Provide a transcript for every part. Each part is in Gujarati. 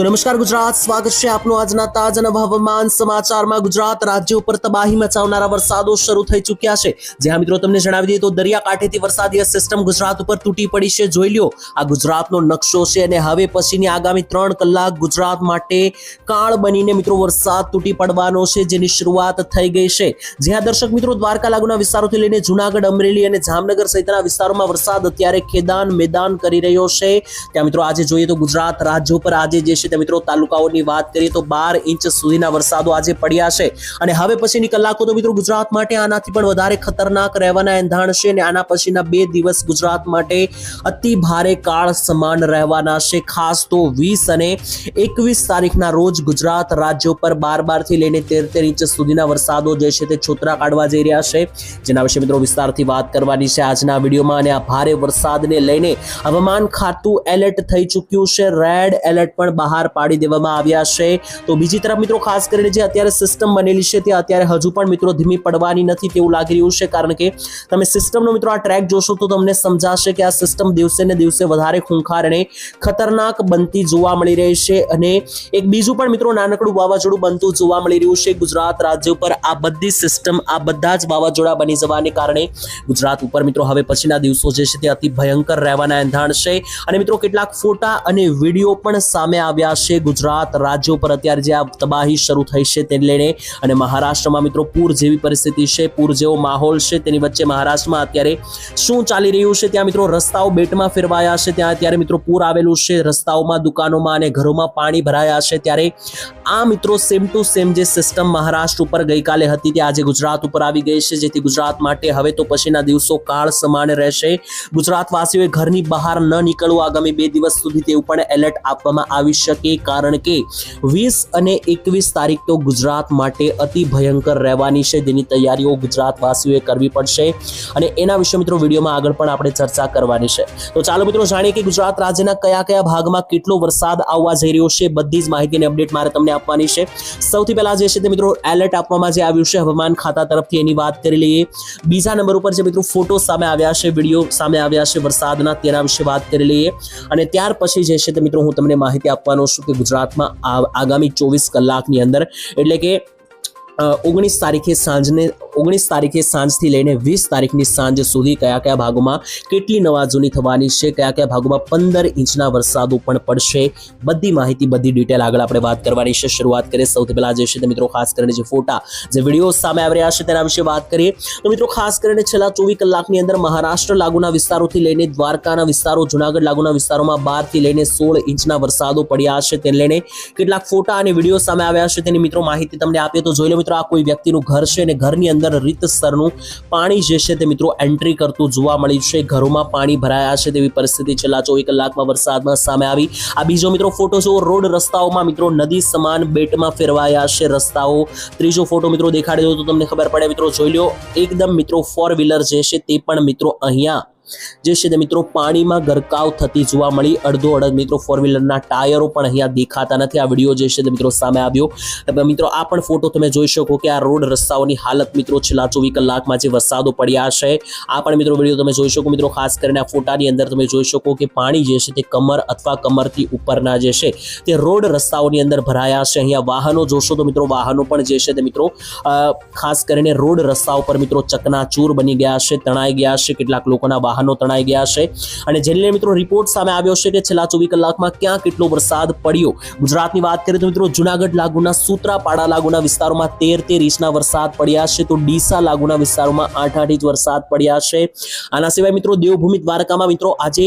તો નમસ્કાર ગુજરાત. સ્વાગત છે આપનું આજના તાજા હવામાન સમાચારમાં. ગુજરાત રાજ્ય ઉપર તબાહી મચાવનારા વરસાદો શરૂ થઈ ચૂક્યા છે. જ્યાં મિત્રો તમને જણાવી દઈએ તો દરિયાકાંઠેથી વરસાદી સિસ્ટમ ગુજરાત ઉપર તૂટી પડી છે. જોઈ લ્યો, આ ગુજરાતનો નકશો છે અને હવે પછીની આગામી ત્રણ કલાક ગુજરાત માટે કાળ બનીને મિત્રો વરસાદ તૂટી પડવાનો છે, જેની શરૂઆત થઈ ગઈ છે. જ્યાં દર્શક મિત્રો દ્વારકા લાગુના વિસ્તારોથી લઈને જુનાગઢ, અમરેલી અને જામનગર સહિતના વિસ્તારોમાં વરસાદ અત્યારે ખેદાન મેદાન કરી રહ્યો છે. ત્યાં મિત્રો આજે જોઈએ તો ગુજરાત રાજ્ય ઉપર આજે જે છે તે મિત્રો, તાલુકાઓની વાત કરીએ તો બાર ઇંચ સુધીના વરસાદો આજે પડ્યા છે. અને હવે પછીની કલાકો તો મિત્રો ગુજરાત માટે આનાથી પણ વધારે ખતરનાક રહેવાના એંધાણ છે અને આના પછીના બે દિવસ ગુજરાત માટે અતિ ભારે કાળ સમાન રહેવાના છે. ખાસ તો વીસ અને એકવીસ તારીખના રોજ ગુજરાત રાજ્ય ઉપર બાર બારથી લઈને તેર તેર ઇંચ સુધીના વરસાદો જે છે તે છોતરા કાઢવા જઈ રહ્યા છે. જેના વિશે મિત્રો વિસ્તારથી વાત કરવાની છે આજના વિડીયોમાં અને આ ભારે વરસાદને લઈને હવામાન ખાતું એલર્ટ થઈ ચૂક્યું છે. રેડ એલર્ટ પણ બહાર પાડી દેવામાં આવ્યા છે. તો બીજી તરફ મિત્રો, ખાસ કરીને જે અત્યારે સિસ્ટમ બનેલી છે, તે અત્યારે હજુ પણ મિત્રો ધીમી પડવાની નથી તેવું લાગી રહ્યું છે. કારણ કે તમે સિસ્ટમનો મિત્રો આ ટ્રેક જોશો તો તમને સમજાશે કે આ સિસ્ટમ દિવસે ને દિવસે વધારે ખૂંખાર અને ખતરનાક બનતી જોવા મળી રહી છે અને એક બીજું પણ મિત્રો નાનકડું વાવાઝોડું બનતું જોવા મળી રહ્યું છે. ગુજરાત રાજ્ય ઉપર આ બધી સિસ્ટમ આ બધા જ વાવાઝોડા બની જવાને કારણે ગુજરાત ઉપર મિત્રો હવે પછીના દિવસો જે છે તે અતિ ભયંકર રહેવાના એંધાણ છે. અને મિત્રો, કેટલાક ફોટા અને વીડિયો પણ સામે આવ્યા છે. ગુજરાત રાજ્ય ઉપર અત્યારે જે આ તબાહી શરૂ થઈ છે તેને લઈને અને મહારાષ્ટ્રમાં મિત્રો પૂર જેવી પરિસ્થિતિ છે. પૂર જેવો માહોલ છે. તેની વચ્ચે મહારાષ્ટ્રમાં અત્યારે શું ચાલી રહ્યું છે? ત્યાં મિત્રો રસ્તાઓ બેટમાં ફેરવાયા છે. ત્યાં અત્યારે મિત્રો પૂર આવેલું છે. રસ્તાઓમાં, દુકાનોમાં અને ઘરોમાં પાણી ભરાયા છે. ત્યારે આ મિત્રો સેમ ટુ સેમ જે સિસ્ટમ મહારાષ્ટ્ર ઉપર ગઈકાલે હતી તે આજે ગુજરાત ઉપર આવી ગઈ છે. જેથી ગુજરાત માટે હવે તો પછીના દિવસો કાળ સમાન રહેશે. ગુજરાતવાસીઓએ ઘરની બહાર ન નીકળવું. આગામી બે દિવસ સુધી તેવું પણ એલર્ટ આપવામાં આવી શકે કારણ કે વીસ અને એકવીસ તારીખ તો ગુજરાત માટે અતિ ભયંકર રહેવાની છે. જેની તૈયારીઓ ગુજરાતવાસીઓએ કરવી પડશે. અને એના વિશે મિત્રો વિડીયોમાં આગળ પણ આપણે ચર્ચા કરવાની છે. તો ચાલો મિત્રો જાણીએ કે ગુજરાત રાજ્યના કયા કયા ભાગમાં કેટલો વરસાદ આવવા જઈ રહ્યો છે. બધી જ માહિતીની અપડેટ મારે તમને આપવાની છે. સૌથી પહેલા જે છે તે મિત્રો એલર્ટ આપવામાં જે આવ્યું છે, હવામાન ખાતા તરફથી એની વાત કરી લઈએ. બીજા નંબર ઉપર જે મિત્રો ફોટો સામે આવ્યા છે, વીડિયો સામે આવ્યા છે વરસાદના તેના વિશે વાત કરી લઈએ. અને ત્યાર પછી જે છે તે મિત્રો હું તમને માહિતી આપવાનો છું કે ગુજરાતમાં આગામી ચોવીસ કલાકની અંદર એટલે કે ઓગણીસ તારીખે સાંજને ઓગણીસ તારીખે સાંજથી લઈને વીસ તારીખની સાંજ સુધી કયા કયા ભાગોમાં કેટલી નવાજૂની થવાની છે, કયા કયા ભાગોમાં પંદર ઇંચના વરસાદો પણ પડશે, બધી માહિતી, બધી ડિટેલ આગળ આપણે વાત કરવાની છે. શરૂઆત કરીએ સૌથી પહેલા જે છે તે મિત્રો ખાસ કરીને જે ફોટા, જે વીડિયો સામે આવી રહ્યા છે તેના વિશે વાત કરીએ. તો મિત્રો ખાસ કરીને છેલ્લા ચોવીસ કલાકની અંદર મહારાષ્ટ્ર લાગુના વિસ્તારોથી લઈને દ્વારકાના વિસ્તારો, જુનાગઢ લાગુના વિસ્તારોમાં બારથી લઈને સોળ ઇંચના વરસાદો પડ્યા છે. તેને લઈને કેટલાક ફોટા અને વીડિયો સામે આવ્યા છે. તેની મિત્રો માહિતી તમને આપીએ તો જોઈ લો મિત્રો, આ કોઈ વ્યક્તિનું ઘર છે અને ઘરની અંદર રીતસરનું પાણી જે છે તે મિત્રો એન્ટ્રી કરતું જોવા મળ્યું છે. ઘરોમાં પાણી ભરાયા છે તેવી પરિસ્થિતિ છેલ્લા ચોવીસ કલાકમાં વરસાદમાં સામે આવી. આ બીજો મિત્રો ફોટો છે. રોડ રસ્તાઓમાં મિત્રો નદી સમાન બેટમાં ફેરવાયા છે રસ્તાઓ. ત્રીજો ફોટો મિત્રો દેખાડી દો તો તમને ખબર પડે મિત્રો, જોઈ લો એકદમ મિત્રો ફોર વ્હીલર જે છે તે પણ મિત્રો અહીંયા જે છે તે મિત્રો પાણીમાં ગરકાવ થતી જોવા મળી. અડધો અડધ મિત્રો ફોર વ્હીલરના ટાયરો પણ અહીંયા દેખાતા નથી. આ વીડિયો જે છે તે મિત્રો સામે આવ્યો. મિત્રો આ પણ ફોટો તમે જોઈ શકો કે આ રોડ રસ્તાઓની હાલત મિત્રો છેલ્લા ચોવીસ કલાકમાં જે વરસાદો પડ્યા છે, આ પણ મિત્રો વીડિયો તમે જોઈ શકો. મિત્રો ખાસ કરીને આ ફોટાની અંદર તમે જોઈ શકો કે પાણી જે છે તે કમર અથવા કમરથી ઉપરના જે છે તે રોડ રસ્તાઓની અંદર ભરાયા છે. અહીંયા વાહનો જોશો તો મિત્રો વાહનો પણ જે છે તે મિત્રો ખાસ કરીને રોડ રસ્તા ઉપર મિત્રો ચકનાચૂર બની ગયા છે, તણાઈ ગયા છે. કેટલાક લોકોના વાહનો તણાઈ ગયા છે. અને જેને મિત્રો રિપોર્ટ સામે આવ્યો છે કે છેલ્લા ચોવીસ કલાકમાં ક્યાં કેટલો વરસાદ પડ્યો? ગુજરાતની વાત કરીએ તો મિત્રો જુનાગઢ લાગુના સૂત્રાપાડા લાગુના વિસ્તારોમાં તેર તેર ઇંચના વરસાદ પડ્યા છે. તો ડીસા લાગુના વિસ્તારોમાં આઠ આઠ ઇંચ વરસાદ પડ્યા છે. આના સિવાય મિત્રો દેવભૂમિ દ્વારકામાં મિત્રો આજે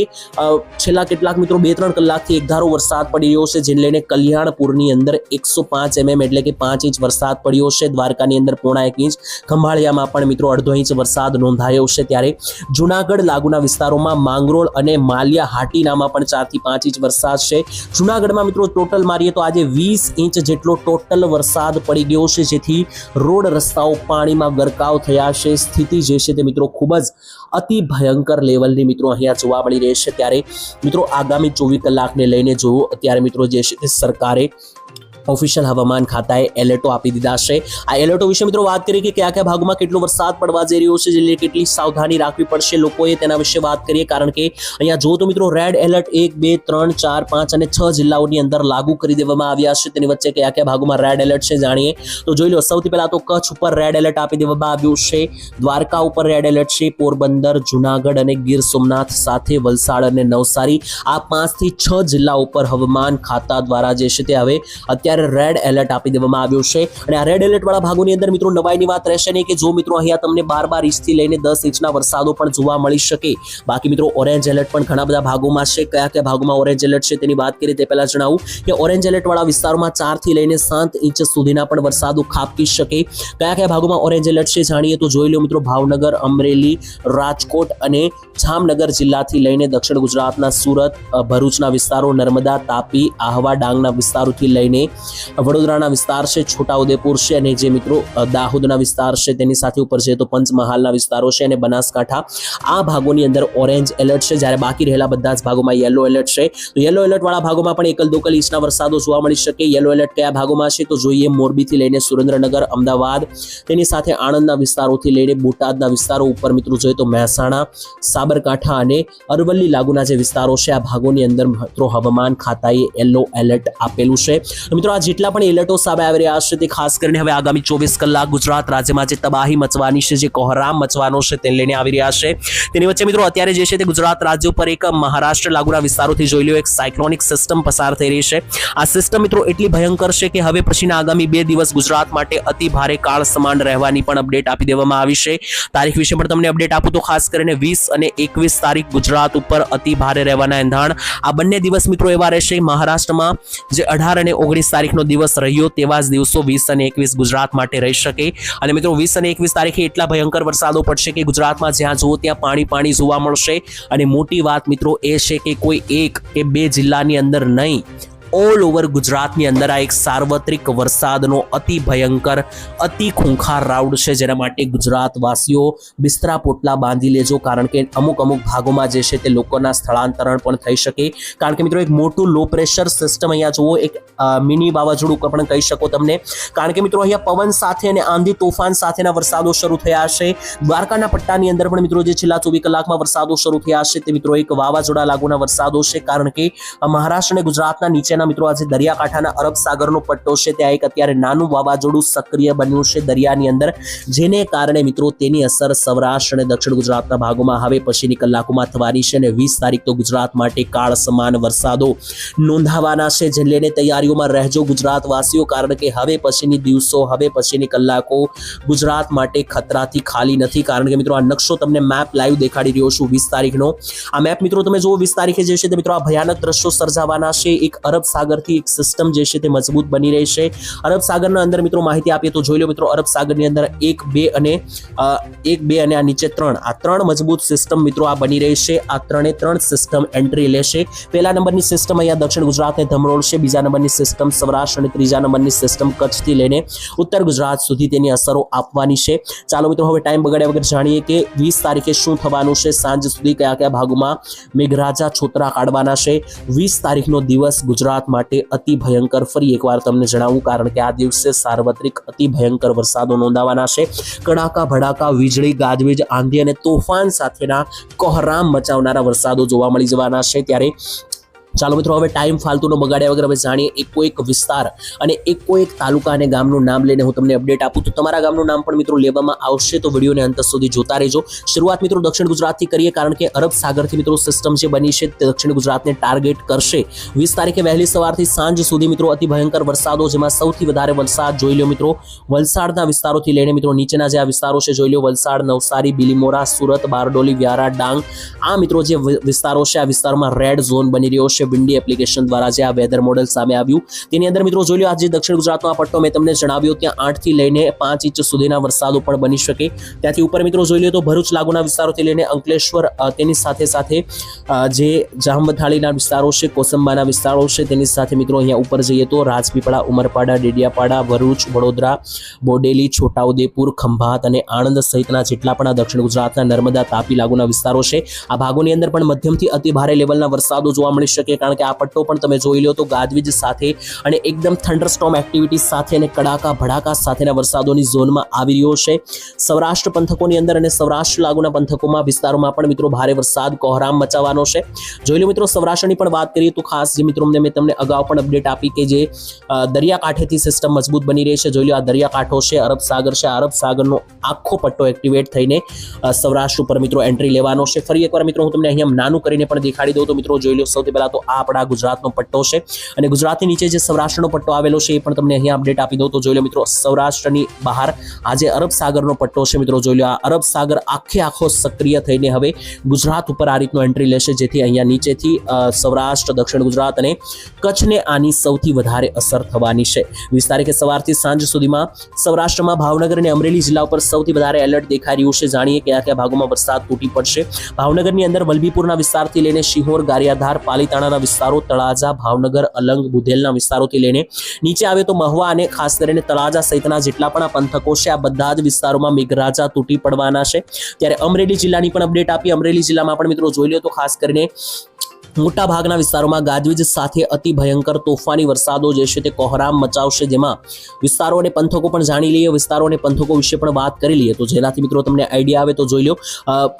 છેલ્લા કેટલાક મિત્રો બે ત્રણ કલાકથી એકધારો વરસાદ પડી રહ્યો છે. જેને લઈને કલ્યાણપુરની અંદર એકસો પાંચ એમએમ એટલે કે પાંચ ઇંચ વરસાદ પડ્યો છે. દ્વારકાની અંદર પોણા એક ઇંચ. ખંભાળિયામાં પણ મિત્રો અડધો ઇંચ વરસાદ નોંધાયો છે. ત્યારે જુનાગઢ લાગુના વિસ્તારોમાં માંગરોળ અને માલિયા હાટીનામાં પણ ચારથી પાંચ ઇંચ વરસાદ છે. જુનાગઢમાં મિત્રો ટોટલ મારીએ તો આજે વીસ ઇંચ જેટલો ટોટલ વરસાદ પડી ગયો છે, જેથી રોડ રસ્તાઓ પાણીમાં ગરકાવ થયા છે. સ્થિતિ જે છે તે મિત્રો ખૂબ જ અતિ ભયંકર લેવલની મિત્રો અહીંયા જોવા મળી રહી છે. ત્યારે મિત્રો આગામી ચોવીસ કલાકને લઈને જોવો અત્યારે મિત્રો જે છે તે સરકારે ઓફિશિયલ હવામાન ખાતાએ એલર્ટો આપી દીધા છે. આ એલર્ટો વિશે મિત્રો વાત કરીએ કે કયા કયા ભાગમાં કેટલો વરસાદ પડવા જઈ રહ્યો છે લીધે કેટલી સાવધાની રાખવી પડશે લોકોએ તેના વિશે વાત કરીએ. કારણ કે અહીંયા જો તો મિત્રો રેડ એલર્ટ એક, બે, ત્રણ, ચાર, પાંચ અને છ જિલ્લાઓની અંદર લાગુ કરી દેવામાં આવ્યા છે. તેની વચ્ચે કયા કયા ભાગોમાં રેડ એલર્ટ છે જાણીએ. તો જોઈ લો, સૌથી પહેલા તો કચ્છ ઉપર રેડ એલર્ટ આપી દેવામાં આવ્યું છે. દ્વારકા ઉપર રેડ એલર્ટ છે. પોરબંદર, જુનાગઢ અને ગીર સોમનાથ સાથે વલસાડ અને નવસારી આ પાંચથી છ જિલ્લા ઉપર હવામાન ખાતા દ્વારા જે છે તે હવે અત્યારે રેડ એલર્ટ આપી દેવામાં આવ્યું છે. અને આ રેડ એલર્ટ વાળા ભાગોની અંદર મિત્રો નવાઈની વાત રહેશે નહીં કે જો મિત્રો અહીંયા તમને બાર બાર ઇંચથી લઈને દસ ઇંચના વરસાદો પણ જોવા મળી શકે. બાકી મિત્રો ઓરેન્જ એલર્ટ પણ ઘણા બધા ભાગોમાં છે. કયા કયા ભાગોમાં ઓરેન્જ એલર્ટ છે તેની વાત કરીએ તે પહેલા જણાવું કે ઓરેન્જ એલર્ટ વાળા વિસ્તારોમાં ચારથી લઈને સાત ઇંચ સુધીના પણ વરસાદો ખાબકી શકે. કયા કયા ભાગોમાં ઓરેન્જ એલર્ટ છે જાણીએ તો જોઈ લો મિત્રો ભાવનગર, અમરેલી, રાજકોટ અને જામનગર જિલ્લાથી લઈને દક્ષિણ ગુજરાતના સુરત ભરૂચના વિસ્તારો, નર્મદા, તાપી, આહવા, ડાંગના વિસ્તારોથી લઈને વડોદરાના વિસ્તાર છે, છોટાઉદેપુર છે અને જે મિત્રો દાહોદના વિસ્તાર છે તેની સાથે ઉપર છે તો પંચમહાલના વિસ્તારો છે અને બનાસકાંઠા. આ ભાગોની અંદર ઓરેન્જ એલર્ટ છે, જ્યારે બાકી રહેલા બધા જ ભાગોમાં યલો એલર્ટ છે. તો યલો એલર્ટ વાળા ભાગોમાં પણ એકલ દોકલ ઇંચના વરસાદો જોવા મળી શકે. યલો એલર્ટ કયા ભાગોમાં છે? તો જોઈએ મોરબીથી લઈને સુરેન્દ્રનગર, અમદાવાદ. તેની સાથે આણંદના વિસ્તારોથી લઈને બોટાદના વિસ્તારો ઉપર મિત્રો જોઈએ તો મહેસાણા, સાબરકાંઠા અને અરવલ્લી લાગુના જે વિસ્તારો છે, આ ભાગોની અંદર મિત્રો હવામાન ખાતાએ યલો એલર્ટ આપેલું છે. મિત્રો આ જેટલા પણ એલર્ટો સામે આવી રહ્યા છે તે ખાસ કરીને હવે આગામી ચોવીસ કલાક ગુજરાત રાજ્યમાં જે તબાહી મચવાની છે, જે કોહરામ મચવાનો છે તેને લઈને આવી રહ્યા છે. તેની વચ્ચે મિત્રો અત્યારે જે છે તે ગુજરાત રાજ્ય ઉપર એક મહારાષ્ટ્ર લાગુના વિસ્તારોથી જોઈ લો એક સાયક્લોનિક સિસ્ટમ પસાર થઈ રહી છે. આ સિસ્ટમ મિત્રો એટલી ભયંકર છે કે હવે પછીના આગામી બે દિવસ ગુજરાત માટે અતિ ભારે કાળ સમાન રહેવાની પણ અપડેટ આપી દેવામાં આવી છે. તારીખ વિશે પણ તમને અપડેટ આપું તો ખાસ કરીને વીસ અને એકવીસ તારીખ ગુજરાત ઉપર અતિ ભારે રહેવાના એંધાણ. આ બંને દિવસ મિત્રો એવા રહેશે, મહારાષ્ટ્રમાં જે અઢાર અને ઓગણીસ તારીખનો દિવસ રહ્યો તેવા જ દિવસો વીસ અને એકવીસ ગુજરાત માટે રહી શકે. અને મિત્રો, વીસ અને એકવીસ તારીખે એટલા ભયંકર વરસાદો પડશે કે ગુજરાતમાં જ્યાં જુઓ ત્યાં પાણી પાણી જોવા મળશે. અને મોટી વાત મિત્રો એ છે કે કોઈ એક કે બે જિલ્લાની અંદર નહીં. ઓલ ઓવર ગુજરાતની અંદર આ એક સાર્વત્રિક વરસાદનો અતિ ભયંકર, અતિ ખૂંખાર રાઉડ છે. જેના માટે ગુજરાતવાસીઓ બિસ્તરા પોટલા બાંધી લેજો. કારણ કે અમુક અમુક ભાગોમાં જે છે તે લોકોના સ્થળાંતરણ પણ થઈ શકે. કારણ કે મિત્રો, એક મોટું લો પ્રેશર સિસ્ટમ અહીંયા જુઓ, એક મિની વાવાઝોડું પણ કહી શકો તમને. કારણ કે મિત્રો, અહીંયા પવન સાથે અને આંધી તોફાન સાથેના વરસાદો શરૂ થયા છે. દ્વારકાના પટ્ટાની અંદર પણ મિત્રો, જે છેલ્લા ચોવીસ કલાકમાં વરસાદો શરૂ થયા છે તે મિત્રો, એક વાવાઝોડા લાગુના વરસાદો છે. કારણ કે મહારાષ્ટ્ર અને ગુજરાતના નીચેના મિત્રો, આજે દરિયાકાંઠાના અરબ સાગરનો પટ્ટો છે. ત્યાં એક અત્યારે નાનું વાવાઝોડું સક્રિય બન્યું છે દરિયાની અંદર, જેને કારણે મિત્રો તેની અસર સૌરાષ્ટ્ર અને દક્ષિણ ગુજરાતના ભાગોમાં હવે પછીની કલાકોમાં થવાની છે અને વીસ તારીખ તો ગુજરાત માટે કાળ સમાન વરસાદો નોંધાવાના છે, જેને લઈને તૈયારીઓમાં રહેજો ગુજરાતવાસીઓ, કારણ કે હવે પછીની દિવસો, હવે પછીની કલાકો ગુજરાત માટે ખતરાથી ખાલી નથી. કારણ કે મિત્રો, આ નકશો તમને મેપ લાઈવ દેખાડી રહ્યો છું વીસ તારીખનો. આ મેપ મિત્રો, તમે જુઓ વીસ તારીખે જે છે તે મિત્રો, આ ભયાનક દ્રશ્યો સર્જાવાના છે. એક અરબ સાગરથી એક સિસ્ટમ જે છે તે મજબૂત બની રહેશે અરબ સાગરના અંદર મિત્રો માહિતી આપીએ તો જોઈ લો મિત્રો, અરબ સાગરની અંદર એક, બે અને એક, બે અને આ નીચે ત્રણ. આ ત્રણ મજબૂત સિસ્ટમ મિત્રો આ બની રહેશે આ ત્રણે ત્રણ સિસ્ટમ એન્ટ્રી લેશે. પહેલા નંબરની સિસ્ટમ અહીંયા દક્ષિણ ગુજરાતને ધમરોળશે. બીજા નંબરની સિસ્ટમ સૌરાષ્ટ્ર અને ત્રીજા નંબરની સિસ્ટમ કચ્છથી લઈને ઉત્તર ગુજરાત સુધી તેની અસરો આપવાની છે. ચાલો મિત્રો, હવે ટાઈમ બગાડ્યા વગર જાણીએ કે વીસ તારીખે શું થવાનું છે. સાંજ સુધી કયા કયા ભાગોમાં મેઘરાજા છોતરા કાઢવાના છે. વીસ તારીખનો દિવસ ગુજરાત માટે અતિ ભયંકર ફરી એકવાર તમને જણાવું, કારણ કે આ દિવસે સાર્વત્રિક અતિ ભયંકર વરસાદો નોંધાવાના છે. કડાકા, ભડાકા, વીજળી, ગાજવીજ, આંધી અને તોફાન સાથેના કોહરામ મચાવનારા વરસાદો જોવા મળી જવાના છે. ત્યારે ચાલો મિત્રો, હવે ટાઈમ ફાલતુનો બગાડ્યા વગર હવે જાણીએ એકો એક વિસ્તાર અને એકો એક તાલુકા અને ગામનું નામ લઈને હું તમને અપડેટ આપું. તો તમારા ગામનું નામ પણ મિત્રો લેવામાં આવશે, તો વિડીયોને અંત સુધી જોતા રહેજો. શરૂઆત મિત્રો દક્ષિણ ગુજરાતથી કરીએ, કારણ કે અરબ સાગરથી મિત્રો સિસ્ટમ જે બની છે તે દક્ષિણ ગુજરાતને ટાર્ગેટ કરશે. વીસ તારીખે વહેલી સવારથી સાંજ સુધી મિત્રો અતિ ભયંકર વરસાદો, જેમાં સૌથી વધારે વરસાદ જોઈ લો મિત્રો, વલસાડના વિસ્તારોથી લઈને મિત્રો નીચેના જે આ વિસ્તારો છે જોઈ લો વલસાડ, નવસારી, બિલીમોરા, સુરત, બારડોલી, વ્યારા, ડાંગ, આ મિત્રો જે વિસ્તારો છે, આ વિસ્તારમાં રેડ ઝોન બની રહ્યો છે. વિન્ડી એપ્લિકેશન દ્વારા જે આ વેધર મોડેલ સામે આવ્યું. તેની અંદર મિત્રો જોઈ લો, આજે દક્ષિણ ગુજરાતનો આ પટ્ટો મેં તમને જણાવ્યો, ત્યાં આઠથી લઈને પાંચ ઇંચ સુધીના વરસાદો પણ બની શકે. ત્યાંથી ઉપર મિત્રો જોઈ લો તો ભરૂચ લાગુના વિસ્તારોથી લઈને અંકલેશ્વર તેની સાથે સાથે જે જામવથાળીના વિસ્તારો છે, કોસંબાના વિસ્તારો છે, તેની સાથે મિત્રો અહીંયા ઉપર જઈએ તો રાજપીપળા, ઉમરપાડા, ડેડિયાપાડા, ભરૂચ, વડોદરા, બોડેલી, છોટાઉદેપુર, ખંભાત અને આણંદ સહિતના જેટલા પણ આ દક્ષિણ ગુજરાતના નર્મદા, તાપી લાગુના વિસ્તારો છે. આ ભાગોની અંદર પણ મધ્યમથી અતિ ભારે લેવલના વરસાદો જોવા મળી શકે. શકે કારણ કે આ પટ્ટો પણ તમે જોઈ લો તો ગાજવીજ સાથે અને એકદમ થંડરસ્ટોમ એક્ટિવિટી સાથે અને કડાકા ભડાકા સાથેના વરસાદોની ઝોનમાં આવી રહ્યો છે. સૌરાષ્ટ્ર પંથકોની અંદર અને સૌરાષ્ટ્ર લાગુના પંથકોમાં વિસ્તારોમાં પણ મિત્રો ભારે વરસાદ, કોહરામ મચાવવાનો છે. જોઈ લો મિત્રો, સૌરાષ્ટ્રની પણ વાત કરીએ તો ખાસ જે મિત્રો મેં તમને અગાઉ પણ અપડેટ આપી કે જે દરિયાકાંઠેથી સિસ્ટમ મજબૂત બની રહી છે. જોઈ લો આ દરિયાકાંઠો છે, અરબ સાગર છે. અરબ સાગરનો આખો પટ્ટો એક્ટિવેટ થઈને સૌરાષ્ટ્ર ઉપર મિત્રો એન્ટ્રી લેવાનો છે. ફરી એકવાર મિત્રો હું તમને અહીંયા નાનું કરીને પણ દેખાડી દઉં તો મિત્રો જોઈ લો સૌથી પહેલાં તો આ આપણા ગુજરાતનો પટ્ટો છે. અને ગુજરાતની નીચે જે સૌરાષ્ટ્રનો પટ્ટો આવેલો છે એ પણ તમને અહીંયા અપડેટ આપી દઉં. તો જોઈ લો મિત્રો, સૌરાષ્ટ્રની બહાર આજે અરબ સાગરનો પટ્ટો છે મિત્રો. જોઈ લો આ અરબ સાગર આખે આખો સક્રિય થઈને હવે ગુજરાત ઉપર આ રીતનો એન્ટ્રી લેશે, જેથી અહીંયા નીચેથી સૌરાષ્ટ્ર, દક્ષિણ ગુજરાત અને કચ્છને આની સૌથી વધારે અસર થવાની છે. વીસ તારીખે સવારથી સાંજ સુધીમાં સૌરાષ્ટ્રમાં ભાવનગર અને અમરેલી જિલ્લા ઉપર સૌથી વધારે એલર્ટ દેખાઈ રહ્યું છે. જાણીએ કયા કયા ભાગોમાં વરસાદ તૂટી પડશે. ભાવનગરની અંદર વલભીપુરના વિસ્તારથી લઈને શિહોર, ગારિયાધાર પાલીતાણાના વિસ્તારો, તળાજા, ભાવનગર, અલંગ, બુધેલના વિસ્તારોથી લઈને નીચે આવે તો મહુવા અને ખાસ કરીને તળાજા સહિતના જેટલા પણ પંથકો છે, આ બધા જ વિસ્તારોમાં મેઘરાજા તૂટી પડવાના છે. ત્યારે અમરેલી જિલ્લાની પણ અપડેટ આપી. અમરેલી જિલ્લામાં પણ મિત્રો જોઈ લો તો ખાસ કરીને મોટા ભાગના વિસ્તારોમાં ગાજવીજ સાથે અતિ ભયંકર તોફાની વરસાદો જે છે તે કોહરામ મચાવશે, જેમાં વિસ્તારો અને પંથકો પણ જાણી લઈએ, વિસ્તારો અને પંથકો વિશે પણ વાત કરી લઈએ. તો જેનાથી મિત્રો તમને આઈડિયા આવે તો જોઈ લો.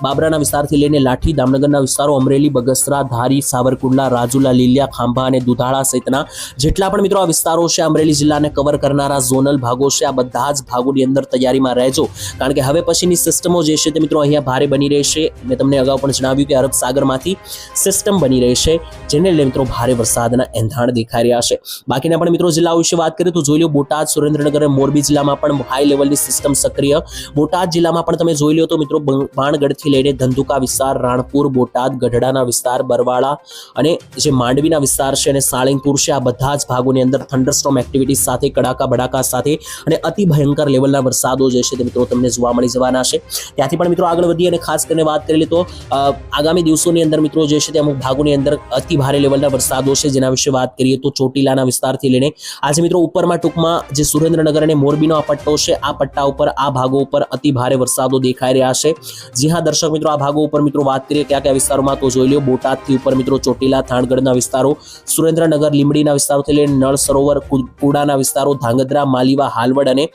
બાબરાના વિસ્તારથી લઈને લાઠી, દામનગરના વિસ્તારો, અમરેલી, બગસરા, ધારી, સાવરકુંડલા, રાજુલા, લીલિયા, ખાંભા અને દુધાળા સહિતના જેટલા પણ મિત્રો આ વિસ્તારો છે અમરેલી જિલ્લાને કવર કરનારા ઝોનલ ભાગો છે, આ બધા જ ભાગોની અંદર તૈયારીમાં રહેજો. કારણ કે હવે પછીની સિસ્ટમો જે છે તે મિત્રો અહીંયા ભારે બની રહેશે. મેં તમને અગાઉ પણ જણાવ્યું કે અરબ સાગરમાંથી સિસ્ટમ બની રહેશે જેને લઈને મિત્રો ભારે વરસાદના એંધાણ દેખાઈ રહ્યા છે. બાકીના પણ મિત્રો જિલ્લાઓ વિશે વાત કરીએ તો જોઈ લો બોટાદ, સુરેન્દ્રનગર મોરબી જિલ્લામાં પણ હાઈ લેવલની સિસ્ટમ સક્રિય. બોટાદ જિલ્લામાં પણ તમે જોઈ લો તો મિત્રો બાણગઢથી લઈને ધંધુકા વિસ્તાર, રાણપુર, બોટાદ, ગઢડાના વિસ્તાર, બરવાળા અને જે માંડવીના વિસ્તાર છે અને સાળંગપુર છે, આ બધા જ ભાગોની અંદર થંડરસ્ટોમ એક્ટિવિટી સાથે, કડાકા બડાકા સાથે અને અતિ ભયંકર લેવલના વરસાદો જે છે તે મિત્રો તમને જોવા મળી જવાના છે. ત્યાંથી પણ મિત્રો આગળ વધીએ અને ખાસ કરીને વાત કરી લે તો આગામી દિવસોની અંદર મિત્રો જે છે તે અમુક ભાગોની અંદર અતિ ભારે લેવલના વરસાદો છે. જેના વિશે વાત કરીએ તો ચોટીલાના વિસ્તારથી લઈને આજે મિત્રો ઉપરમાં ટૂંકમાં જે સુરેન્દ્રનગર અને મોરબીનો આ પટ્ટો છે, આ પટ્ટા ઉપર, આ ભાગો ઉપર અતિ ભારે વરસાદો દેખાઈ રહ્યા છે. જી હા, દર્શક મિત્રો, આ ભાગો ઉપર મિત્રો વાત કરીએ કયા કયા વિસ્તારોમાં તો જોઈ લો બોટાદથી ઉપર મિત્રો ચોટીલા, થાણગઢના વિસ્તારો, સુરેન્દ્રનગર, લીંબડીના વિસ્તારોથી લઈને નળ સરોવર કુડાના વિસ્તારો, ધાંગધ્રા, માલીવા, હાલવડ અને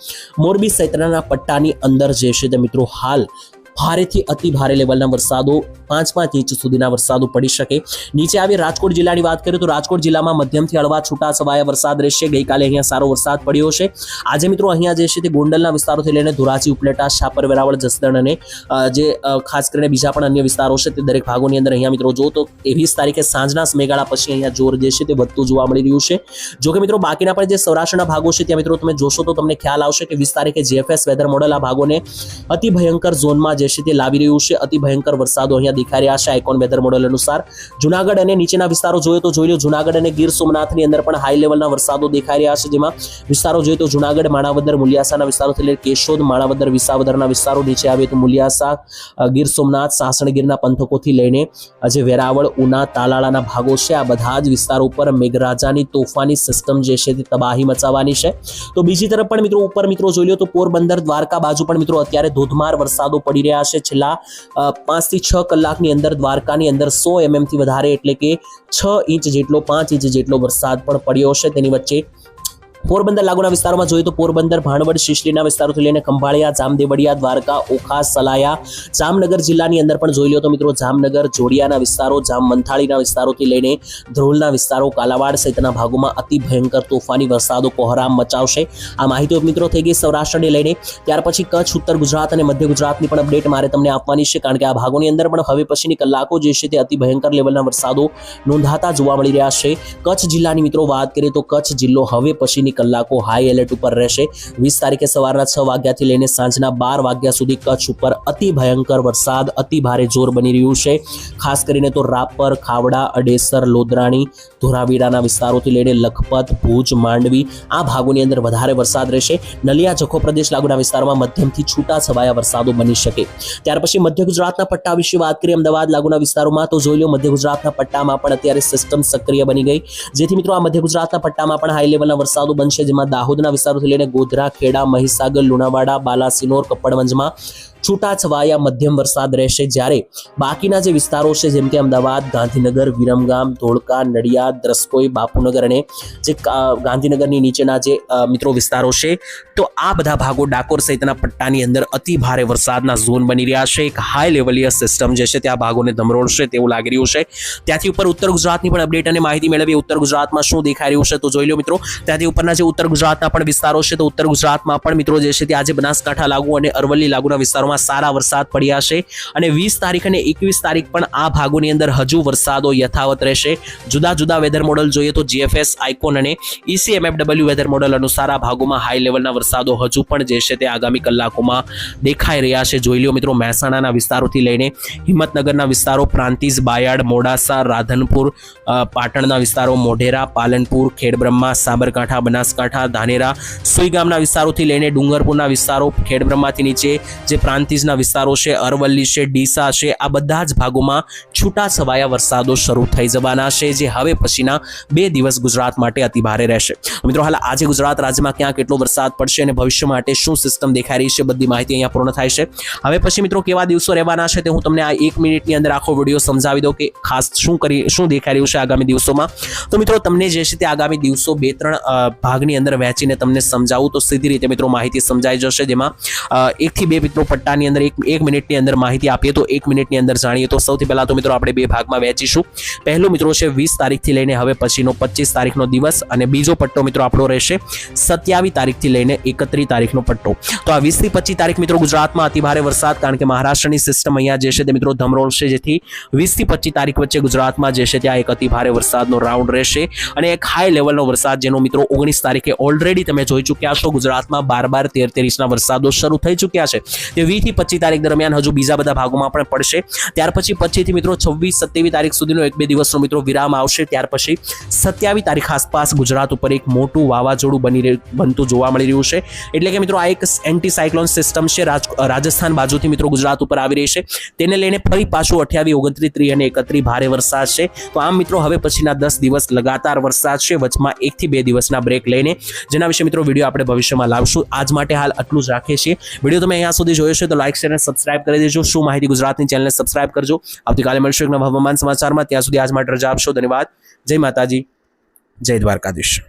મોરબી સહિતના પટ્ટાની અંદર જે છે તે મિત્રો હાલ ભારેથી અતિ ભારે લેવલના વરસાદો પાંચ પાંચ ઇંચ સુધીના વરસાદો પડી શકે. નીચે આવી રાજકોટ જિલ્લાની વાત કરીએ તો રાજકોટ જિલ્લામાં મધ્યમથી હળવા છૂટા છવાયા વરસાદ રહેશે. ગઈકાલે અહીંયા સારો વરસાદ પડ્યો છે. આજે મિત્રો અહીંયા જે છે તે ગોંડલના વિસ્તારોથી લઈને ધોરાજી, ઉપલેટા શાપર વેરાવળ, જસદણ અને જે ખાસ કરીને બીજા પણ અન્ય વિસ્તારો છે તે દરેક ભાગોની અંદર અહીંયા મિત્રો જો તો વીસ તારીખે સાંજના સમયગાળા પછી અહીંયા જોર જે છે તે વધતું જોવા મળી રહ્યું છે. જો કે મિત્રો બાકીના પણ જે સૌરાષ્ટ્રના ભાગો છે ત્યાં મિત્રો તમે જોશો તો તમને ખ્યાલ આવશે કે વીસ તારીખે જીએફએસ વેધર મોડલ આ ભાગોને અતિ ભયંકર ઝોનમાં જે છે તે લાવી રહ્યું છે. અતિ ભયંકર વરસાદો અહીંયા દેખાઈ રહ્યા છે આઇકોન વેધર મોડેલ અનુસાર જુનાગઢ અને નીચેના વિસ્તારો જોઈએ તો જોઈ લો, જુનાગઢ અને ગીર સોમનાથની અંદર પણ હાઈ લેવલના વરસાદો દેખાઈ રહ્યા છે, જેમાં વિસ્તારો જોઈએ તો જુનાગઢ, માણાવદર, મુલિયાસાના વિસ્તારોથી લઈને કેશોદ, માણાવદર, વિસાવદરના વિસ્તારો નીચે આવે તો મુલિયાસા ગીર સોમનાથ, સાસણગીરના પંથકોથી લઈને જે વેરાવળ, ઉના, તાલાળાના ભાગો છે, આ બધા જ વિસ્તારો ઉપર મેઘરાજાની તોફાની સિસ્ટમ જે છે તે તબાહી મચાવવાની છે. તો બીજી તરફ પણ મિત્રો, ઉપર મિત્રો જોઈ લો તો પોરબંદર દ્વારકા બાજુ પણ મિત્રો અત્યારે ધોધમાર વરસાદો પડી રહ્યા છે. છેલ્લા પાંચથી છ કલાકની અંદર, દ્વારકાની અંદર સો એમએમથી વધારે, એટલે કે છ ઇંચ જેટલો, પાંચ ઇંચ જેટલો વરસાદ પણ પડ્યો છે તેની વચ્ચે પોરબંદર લાગુના વિસ્તારોમાં જોઈએ તો પોરબંદર, ભાણવડ શિશલીના વિસ્તારોથી લઈને ખંભાળિયા, જામદેવડિયા, દ્વારકા, ઓખા, સલાયા, જામનગર જિલ્લાની અંદર પણ જોઈ લો તો મિત્રો જામનગર, જોડિયાના વિસ્તારો જામ મંથાળીના વિસ્તારોથી લઈને ધ્રોલના વિસ્તારો, કાલાવાડ સહિતના ભાગોમાં અતિ ભયંકર તોફાની વરસાદો કોહરામ મચાવશે. આ માહિતી મિત્રો થઈ ગઈ સૌરાષ્ટ્રને લઈને. ત્યાર પછી કચ્છ, ઉત્તર ગુજરાત અને મધ્ય ગુજરાતની પણ અપડેટ મારે તમને આપવાની છે કારણ કે આ ભાગોની અંદર પણ હવે પછીની કલાકો જે છે તે અતિ ભયંકર લેવલના વરસાદો નોંધાતા જોવા મળી રહ્યા છે. કચ્છ જિલ્લાની મિત્રો વાત કરીએ તો કચ્છ જિલ્લો હવે પછીની કલાકો હાઈ એલર્ટ ઉપર રહેશે. વીસ તારીખે સવારના છ વાગ્યાથી લઈને સાંજના બાર વાગ્યા સુધી કચ્છ ઉપર અતિ ભયંકર વરસાદ, અતિ ભારે જોર બની રહ્યું છે. ખાસ કરીને તો રાપર, ખાવડા, અડેસર, લોદરાણી ધોરાવીરાના વિસ્તારોથી લઈને લખપત, ભુજ, માંડવી આ ભાગોની અંદર વધારે વરસાદ રહેશે. નલિયા, જખો પ્રદેશ લાગુના વિસ્તારોમાં મધ્યમથી છૂટા છવાયા વરસાદો બની શકે. ત્યાર પછી મધ્ય ગુજરાતના પટ્ટા વિશે વાત કરીએ. અમદાવાદ લાગુના વિસ્તારોમાં તો જોઈ લો મધ્ય ગુજરાતના પટ્ટામાં પણ અત્યારે સિસ્ટમ સક્રિય બની ગઈ. જેથી મિત્રો આ મધ્ય ગુજરાતના પટ્ટામાં પણ હાઈ લેવલના વરસાદો બનશે, જેમાં દાહોદના વિસ્તારોથી લઈને ગોધરા, ખેડા, મહીસાગર, લુણાવાડા, બાલાસિનોર કપ્પડવંજમાં છૂટાછવાયા મધ્યમ વરસાદ રહેશે. જ્યારે બાકીના જે વિસ્તારો છે, જેમ કે અમદાવાદ, ગાંધીનગર, વિરમગામ, ધોળકા, નડિયાદ દ્રસ્કોઈ બાપુનગર અને જે ગાંધીનગરની નીચેના જે મિત્રો વિસ્તારો છે, તો આ બધા ભાગો ડાકોર સહિતના પટ્ટાની અંદર અતિ ભારે વરસાદના ઝોન બની રહ્યા છે. એક હાઈ લેવલીય સિસ્ટમ જે છે આ ભાગોને ધમરોળશે તેવું લાગી રહ્યું છે. ત્યાંથી ઉપર ઉત્તર ગુજરાતની પણ અપડેટ અને માહિતી મેળવી ઉત્તર ગુજરાતમાં શું દેખાઈ રહ્યું છે, તો જોઈ લો મિત્રો, ત્યાંથી ઉપરના જે ઉત્તર ગુજરાતના પણ વિસ્તારો છે, તો ઉત્તર ગુજરાતમાં પણ મિત્રો જે છે તે આજે બનાસકાંઠા લાગુ અને અરવલ્લી લાગુના વિસ્તારોમાં સારા વરસાદ પડ્યા છે. અને વીસ તારીખ અને એકવીસ તારીખ પણ આ ભાગોની અંદર હજુ વરસાદો યથાવત રહેશે. જુદા જુદા વેધર મોડલ જોઈએ તો જીએફએસ આઇકોન અને ઈસીએમએફડબલ્યુ વેધર મોડલ અનુસાર આ ભાગોમાં હાઈ લેવલના વરસાદો હજુ પણ જે છે તે આગામી કલાકોમાં દેખાઈ રહ્યા છે. જોઈ લો મિત્રો, મહેસાણાના વિસ્તારોથી લઈને હિંમતનગરના વિસ્તારો, પ્રાંતિજ, બાયાડ, મોડાસા, રાધનપુર પાટણના વિસ્તારો, મોઢેરા, પાલનપુર, ખેડબ્રહ્મા, સાબરકાંઠા બનાસકાંઠા, ધાનેરા સુઈગામના વિસ્તારોથી લઈને ડુંગરપુરના વિસ્તારો, ખેડબ્રહ્માથી નીચે જે પ્રાંતિજના વિસ્તારો છે, અરવલ્લી છે, ડીસા છે, આ બધા જ ભાગોમાં છૂટા છવાયા વરસાદો શરૂ થઈ જવાના છે, જે હવે પછીના બે દિવસ ગુજરાત માટે અતિભારે રહેશે. મિત્રો, હાલ આજે ગુજરાત રાજ્યમાં ક્યાં કેટલો વરસાદ પડશે અને ભવિષ્ય માટે શું સિસ્ટમ દેખાઈ રહી છે, બધી માહિતી અહીંયા પૂર્ણ થાય છે. હવે પછી મિત્રો, કેવા દિવસો રહેવાના છે તે હું તમને આ એક મિનિટની અંદર આખો વીડિયો સમજાવી દઉં કે ખાસ શું કરી, શું દેખાઈ રહ્યું છે આગામી દિવસોમાં. તો મિત્રો, તમને જે છે તે આગામી દિવસો બે ત્રણ ભાગની અંદર વહેંચીને તમને સમજાવું તો સીધી રીતે મિત્રો માહિતી સમજાઈ જશે, જેમાં એકથી બે મિત્રો પટ્ટાની અંદર એક એક મિનિટની અંદર માહિતી આપીએ તો એક મિનિટની અંદર જાણીએ. તો સૌથી પહેલાં તો મિત્રો આપણે બે ભાગમાં વહેંચીશું. પહેલો મિત્રો છે વીસ તારીખથી લઈને હવે પછીનો પચીસ તારીખનો દિવસ અને બીજો પટ્ટો મિત્રો આપણો રહેશે સત્યાવીસ તારીખથી લઈને એકત્રીસ તારીખનો પટ્ટો. તો આ વીસથી પચીસ તારીખ મિત્રો ગુજરાતમાં અતિ ભારે વરસાદ કારણ કે મહારાષ્ટ્રની સિસ્ટમ અહીંયા જે છે તે મિત્રો ધમરોળશે જેથી વીસથી પચીસ તારીખ વચ્ચે ગુજરાતમાં જે છે ત્યાં એક અતિ ભારે વરસાદનો રાઉન્ડ રહેશે અને એક હાઈ લેવલનો વરસાદ જેનો મિત્રો ઓગણીસ તારીખે ઓલરેડી તમે જોઈ ચૂક્યા છો ગુજરાતમાં બાર બાર તેર તેર વરસાદો શરૂ થઈ ચૂક્યા છે. તે વીસથી પચીસ તારીખ દરમિયાન હજુ બીજા બધા ભાગોમાં પણ પડશે. ત્યાર પછી પચીસથી મિત્રો છવ્વીસ, સત્યાવીસ તારીખ સુધીનો એક બે દિવસનો મિત્રો વિરામ આવશે. ત્યાર પછી સત્યાવીસ તારીખ આસપાસ ગુજરાત ઉપર એક મોટું વાવાઝોડું બની બનતું જોવા મળી રહ્યું છે. એટલે કે મિત્રો આ એક એન્ટી સાયક્લોન સિસ્ટમ છે. રાજ- રાજસ્થાન બાજુથી મિત્રો ગુજરાત ઉપર આવી રહી છે. તેને લઈને ફરી પાછું અઠ્યાવીસ, ઓગણત્રીસ, ત્રીસ અને એકત્રીસ ભારે વરસાદ છે. તો આમ મિત્રો હવે પછીના દસ દિવસ લગાતાર વરસાદ છે. વચમાં એકથી બે દિવસના બ્રેક લઈને જેના વિશે મિત્રો વીડિયો આપણે ભવિષ્યમાં લાવશું. આજ માટે હાલ આટલું જ રાખીએ છીએ. વીડિયો તમે અહીંયા સુધી જોયો છે તો લાઇક શેર અને સબસ્ક્રાઇબ કરી દેજો. શું માહિતી ગુજરાતની ચેનલને સબસ્ક્રાઇબ કરજો. આવતીકાલે મળશું એક નવા હવામાન સમાચારમાં. ત્યાં સુધી આજ માટે રજા આપશો. ધન્યવાદ. જય માતાજી. જય દ્વારકાધીશ.